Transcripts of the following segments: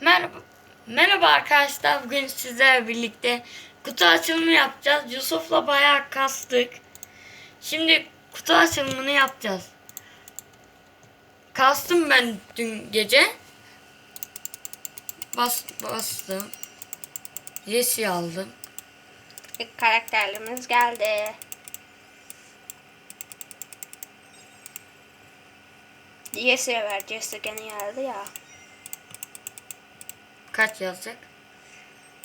Merhaba. Merhaba arkadaşlar. Bugün sizlerle birlikte kutu açılımı yapacağız. Yusuf'la bayağı kastık. Şimdi kutu açılımını yapacağız. Kastım ben dün gece. Bas, bastım. Yesi aldım. İlk karakterimiz geldi. Jesse'ye ver. Jesse gene geldi ya. Kaç yazacak?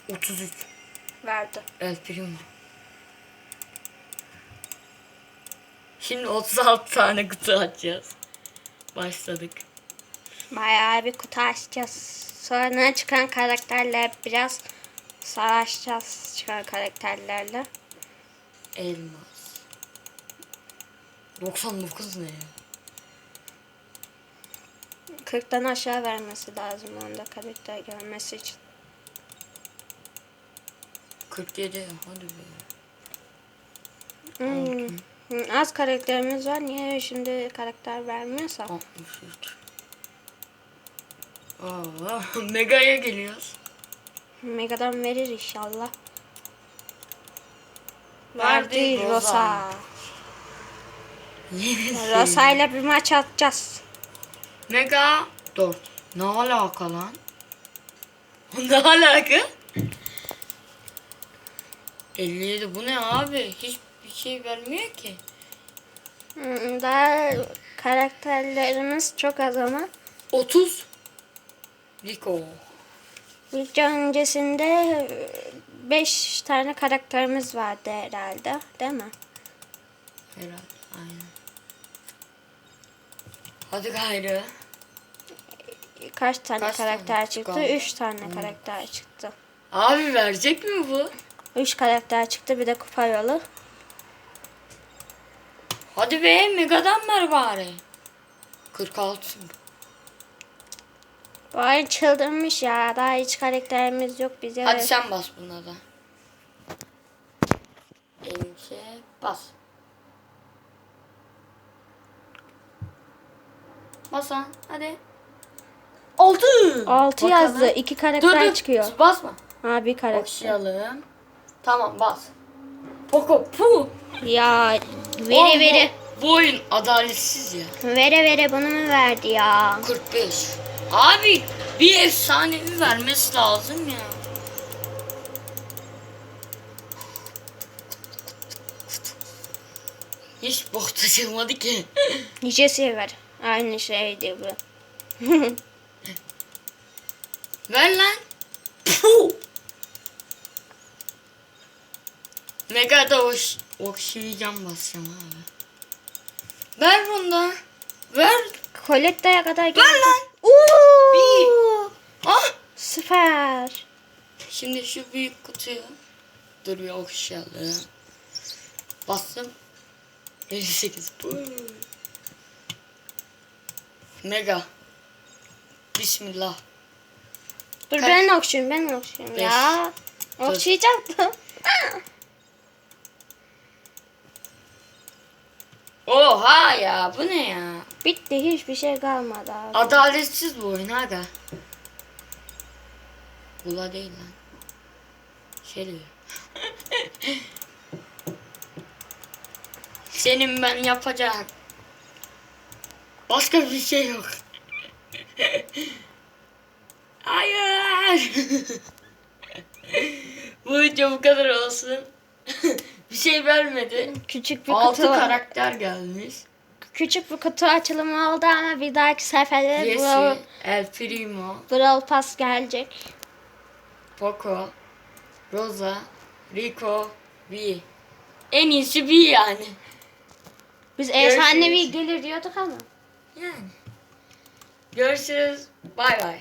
33. Verdi. El Primo. Şimdi 36 tane kutu açacağız. Başladık. Bayağı bir kutu açacağız. Sonra çıkan karakterler biraz savaşacağız çıkan karakterlerle. Elmas. 99 ne ya? 40'tan aşağı vermesi lazım onda karakter gelmesi için. 47 hadi be. Hmm. Hı, Az karakterimiz var. Niye şimdi karakter vermiyorsa? 63. Aa, Mega'ya geliyoruz. Mega'dan verir inşallah. Verdi, Rosa. Rosa ile bir maç atacağız. Mega 4. Ne alaka lan? ne alaka? 57 bu ne abi? Hiçbir şey vermiyor ki. Hmm, Daha karakterlerimiz çok az ama. 30. Rico. Video öncesinde 5 tane karakterimiz vardı herhalde. Değil mi? Herhalde aynen. Hadi gayrı. Kaç tane Kaç tane karakter çıktı çıktı? abi? 3 tane karakter çıktı. Abi verecek mi bu? 3 karakter çıktı bir de kupa yolu. Hadi be Mega'dan ver bari. 46. Bu ay çıldırmış ya. Daha hiç karakterimiz yok bize. Hadi sen bas buna da. Elimize bas. Bas lan 6. 6 yazdı. 2 karakter çıkıyor. Basma. Ha bir karakter. Okşayalım. Tamam bas. Poco pu. Ya vere vere. Bu, bu oyun adaletsiz ya. Vere vere bunu mu verdi ya? 45. Abi bir efsanevi vermesi lazım ya. Hiç bok taşılmadı ki. Nicesiye ver. Aynı şeydi bu. Ver lan. Puh. Mega da hoş, okşayacağım basacağım abi. Ver bunda. Ver. Colette'ye kadar geldi. Ver lan. Oo! Ah. Süper. Şimdi şu büyük kutuyu duruyor okşayalım. Bastım. 58. Puh. Mega. Bismillah. Dur Kaç? ben okşayayım ben okşayayım Beş. ya. Okşayacaktım. Oha ya bu ne ya? Bitti hiçbir şey kalmadı abi. Adaletsiz bu oyun aga. Bula değil lan. Şey diyor. Senin ben yapacağım. Başka bir şey yok. Hayır. bu bu kadar olsun. bir şey vermedi. Küçük bir Altı kutu. karakter gelmiş. Küçük bir kutu açılımı oldu ama bir dahaki sefere Jesse, Brawl, El Primo, Brawl Pass gelecek. Poco, Rosa, Rico, V. En iyisi V yani. Biz efsanevi gelir diyorduk ama. Yani. Görüşürüz. Bay bay.